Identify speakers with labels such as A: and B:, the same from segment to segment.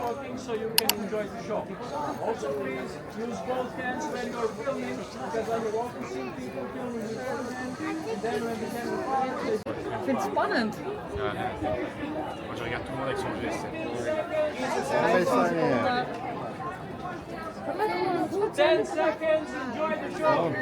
A: going to talking so you can enjoy the show. Also, please use both hands when you're filming because I will often see people filming with one hand and then when the camera fires, they
B: Ik vind het spannend.
C: Ja. Maar zo, ik heb toen wel echt zo'n wist.
A: 10 seconds, enjoy the show.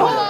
B: Oh!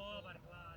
B: Molt, Marc, clar.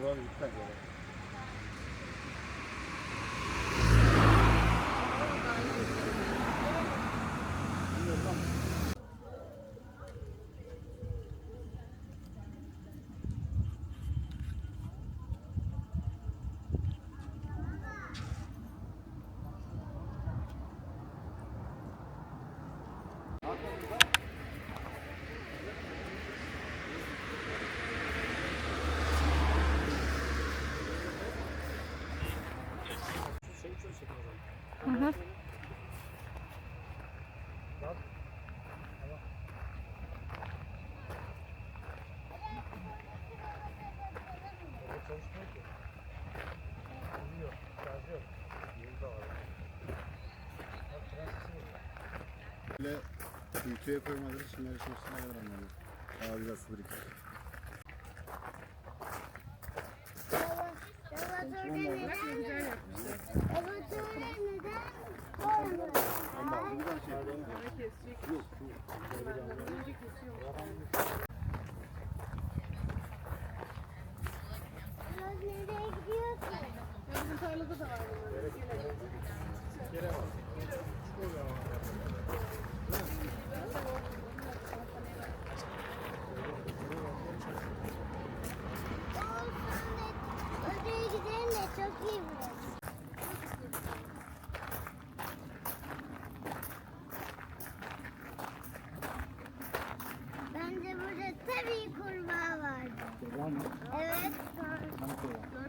B: 공항이 있다 이거. Thank you.
D: Böyle kuytuya koymaları için yarışmasına var anladım. Daha biraz sıvırık.
E: Laboratuvarda neden? Laboratuvarda neden? Olmadı. Biraz nereye gidiyor ki? Olsun da oraya gidelim de çok iyi burası. Bence burada tabii kurbağa vardı. Evet. Gördük